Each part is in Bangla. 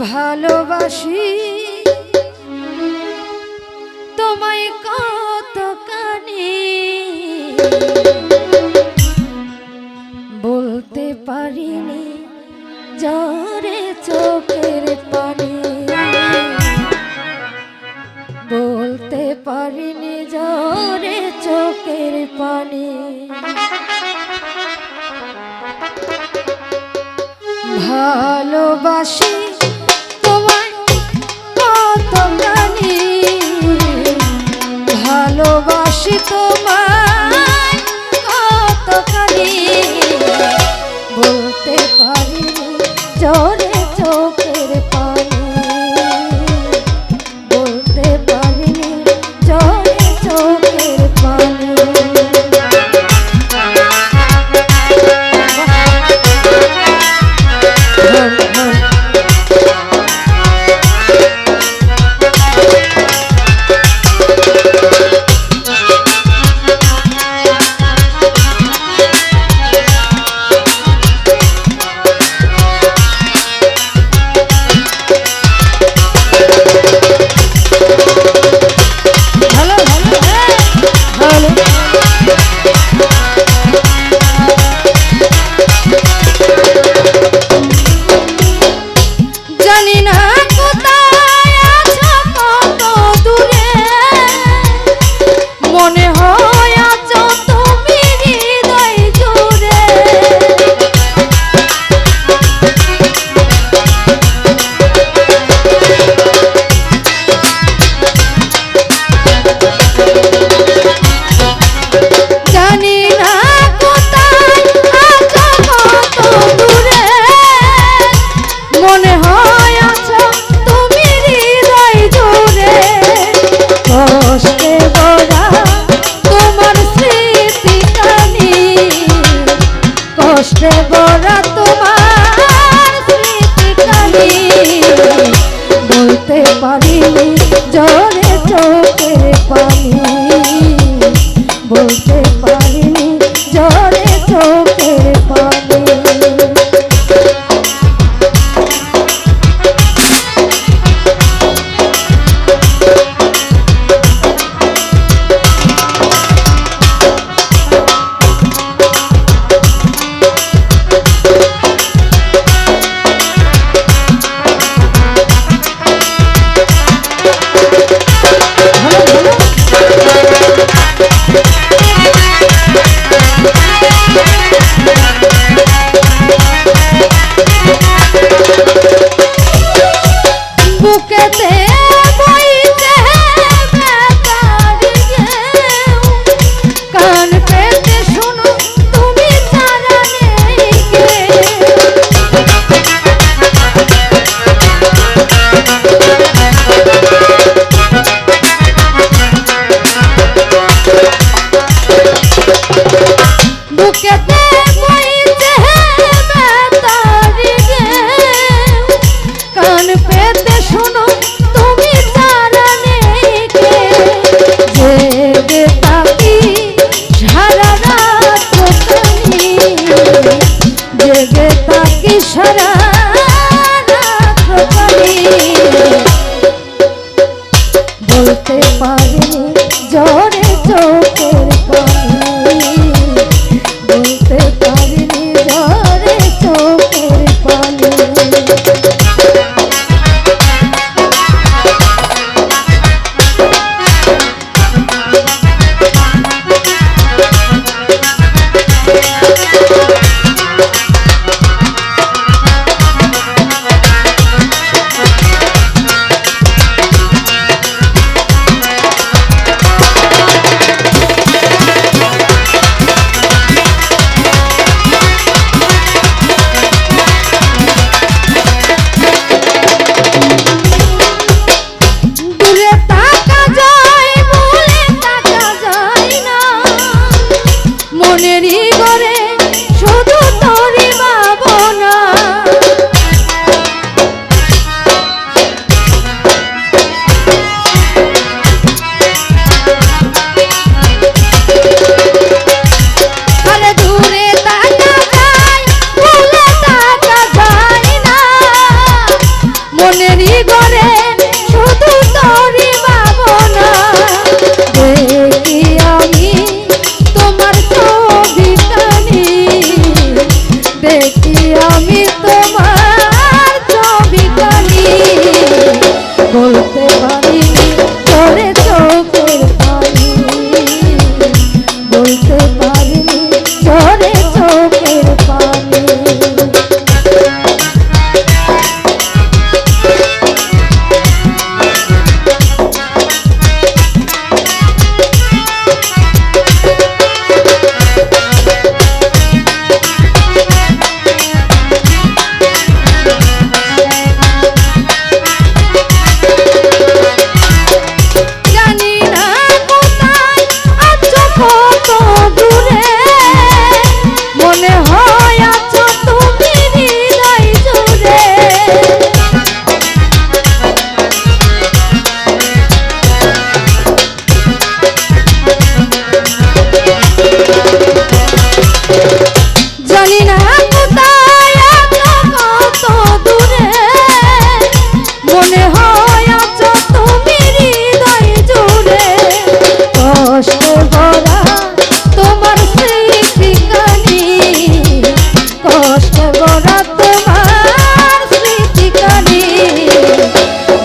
ভালোবাসি। তোমায় কত কানে। বলতে পারিনি জরে চোখের পানি। বলতে পারিনি জরে চোখের পানি। ভালোবাসি ভালোবাসি পাবে জল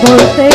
voltei.